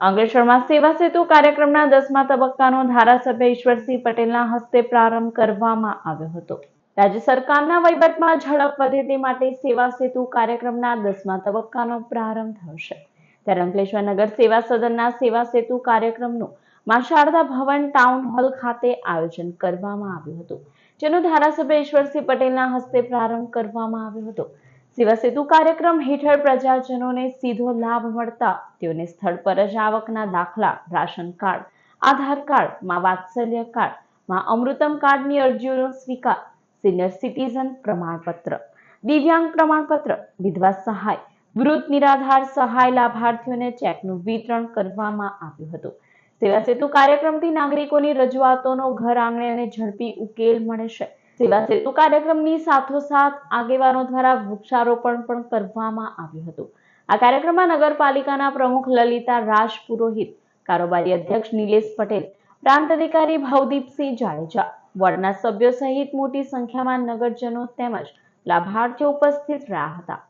અંકલેશ્વરમાં સેવા સેતુ કાર્યક્રમના દસમા તબક્કાનો ધારાસભ્ય ઈશ્વરસિંહ પટેલના હસ્તે પ્રારંભ કરવામાં આવ્યો હતો. રાજ્ય સરકારના વહીવટમાં ઝડપ વધે તે માટે સેવા સેતુ કાર્યક્રમના દસમા તબક્કાનો પ્રારંભ છે ત્યારે અંકલેશ્વર નગર સેવા સદનના સેવા સેતુ કાર્યક્રમનું મા શારદા ભવન ટાઉન હોલ ખાતે આયોજન કરવામાં આવ્યું હતું. જેનો ધારાસભ્ય ઈશ્વરસિંહ પટેલના હસ્તે પ્રારંભ કરવામાં આવ્યો હતો. સેતુ કાર્યક્રમ હેઠળ પ્રજાજનોને સીધો લાભ મળતા તેઓને સ્થળ પર જ આવકના દાખલા, રાશન કાર્ડ, આધાર કાર્ડ, માં વાત્સલ્ય કાર્ડ, માં અમૃતમ કાર્ડની અરજીઓનો સ્વીકાર, સિનિયર સિટીઝન પ્રમાણપત્ર, દિવ્યાંગ પ્રમાણપત્ર, વિધવા સહાય, વૃદ્ધ નિરાધાર સહાય લાભાર્થીઓને ચેકનું વિતરણ કરવામાં આવ્યું હતું. સેવા સેતુ કાર્યક્રમથી નાગરિકોની રજૂઆતોનો ઘર આંગણે અને ઝડપી ઉકેલ મળે છે. સેવા સેતુ કાર્યક્રમની સાથોસાથ આગેવાનો દ્વારા વૃક્ષારોપણ પણ કરવામાં આવ્યું હતું. આ કાર્યક્રમમાં નગરપાલિકાના પ્રમુખ લલિતા રાજ પુરોહિત, કારોબારી અધ્યક્ષ નિલેશ પટેલ, પ્રાંત અધિકારી ભવદીપસિંહ જાડેજા વોર્ડના સભ્યો સહિત મોટી સંખ્યામાં નગરજનો તેમજ લાભાર્થીઓ ઉપસ્થિત રહ્યા હતા.